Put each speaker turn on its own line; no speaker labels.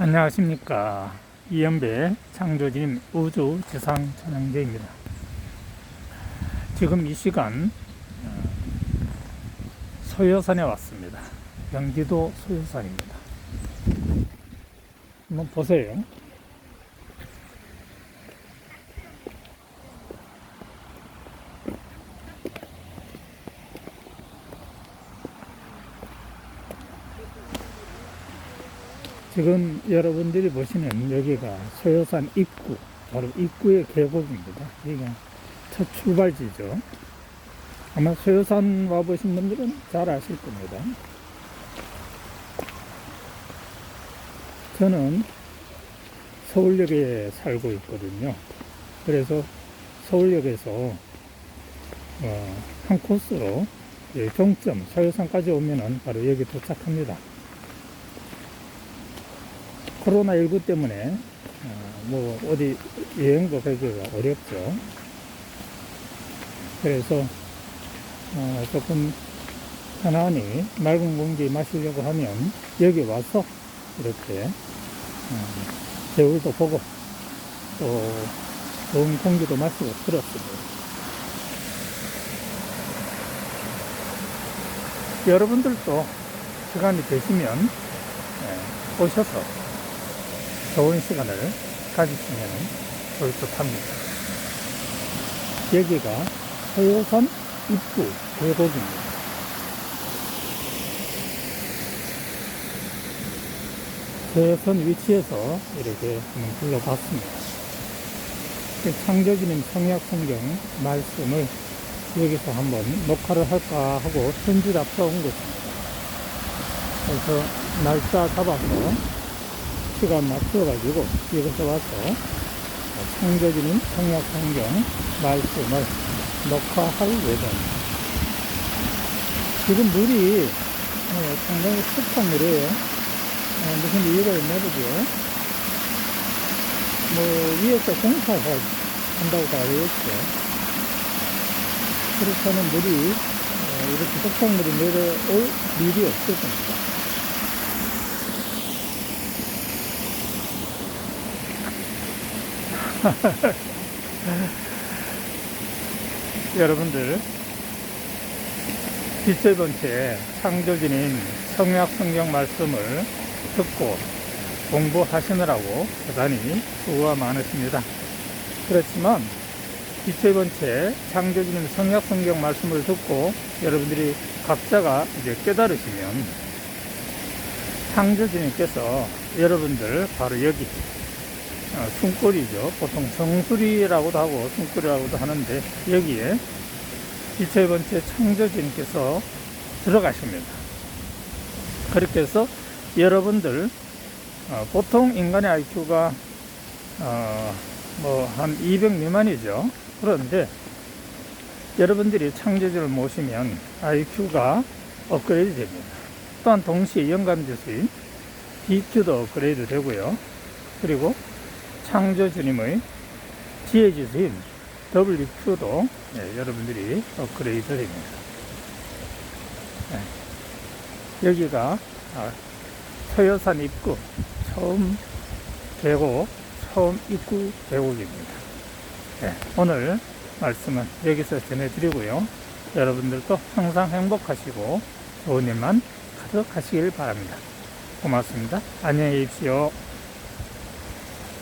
안녕하십니까. 이연배 창조진 우주 지상 촬영대입니다. 지금 이 시간 어, 소요산에 왔습니다. 경기도 소요산입니다. 한번 보세요 지금 여러분들이 보시는 여기가 소요산 입구, 바로 입구의 계곡입니다. 여기가 첫 출발지죠. 아마 소요산 와보신 분들은 잘 아실 겁니다. 저는 서울역에 살고 있거든요. 그래서 서울역에서 어, 한 코스로 예, 종점 소요산까지 오면은 바로 여기 도착합니다. 코로나19 때문에 어, 뭐 어디 여행도 가기가 어렵죠. 그래서 어, 조금 편안히 맑은 공기 마시려고 하면 여기 와서 이렇게 어, 겨울도 보고 또 좋은 공기도 마시고 그렇습니다. 여러분들도 시간이 되시면 예, 오셔서 좋은 시간을 가지시면 좋을 듯 합니다. 여기가 서요산 입구 계곡입니다. 서요산 위치에서 이렇게 불러봤습니다. 창조주님 성약 성경 말씀을 여기서 한번 녹화를 할까 하고 편지 앞서온 것입니다. 그래서 날짜 잡아서 시간 맞춰가지고 이곳에 와서 창조주님 성약 성경 말씀을 녹화할 예정입니다. 지금 물이 어, 상당히 습한 물이에요. 어, 무슨 이유가 있나 보죠. 뭐 위에서 공사를 한다고 다 알려졌죠. 그렇다면 물이 어, 이렇게 습한 물이 내려올 일이 없을 겁니다. 여러분들 빛의 번째 창조주님 성약 성경 말씀을 듣고 공부하시느라고 대단히 수고가 많으십니다. 그렇지만 빛의 번째 창조주님 성약 성경 말씀을 듣고 여러분들이 각자가 이제 깨달으시면 창조주님께서 여러분들 바로 여기 어, 숨골이죠. 보통 정수리라고도 하고 숨골이라고도 하는데 여기에 빛의 번째 창조주님께서 들어가십니다. 그렇게 해서 여러분들 어, 보통 인간의 IQ가 어, 뭐한 200 미만이죠. 그런데 여러분들이 창조주를 모시면 IQ가 업그레이드 됩니다. 또한 동시에 영감지수인 DQ도 업그레이드 되고요. 그리고 창조 주님의 지혜 지수인 WQ도 네, 여러분들이 업그레이드 됩니다. 네. 여기가 아, 서여산 입구 처음 계곡 처음 입구 계곡입니다. 네, 오늘 말씀은 여기서 전해드리고요. 여러분들도 항상 행복하시고 좋은 일만 가득하시길 바랍니다. 고맙습니다. 안녕히 계십시오.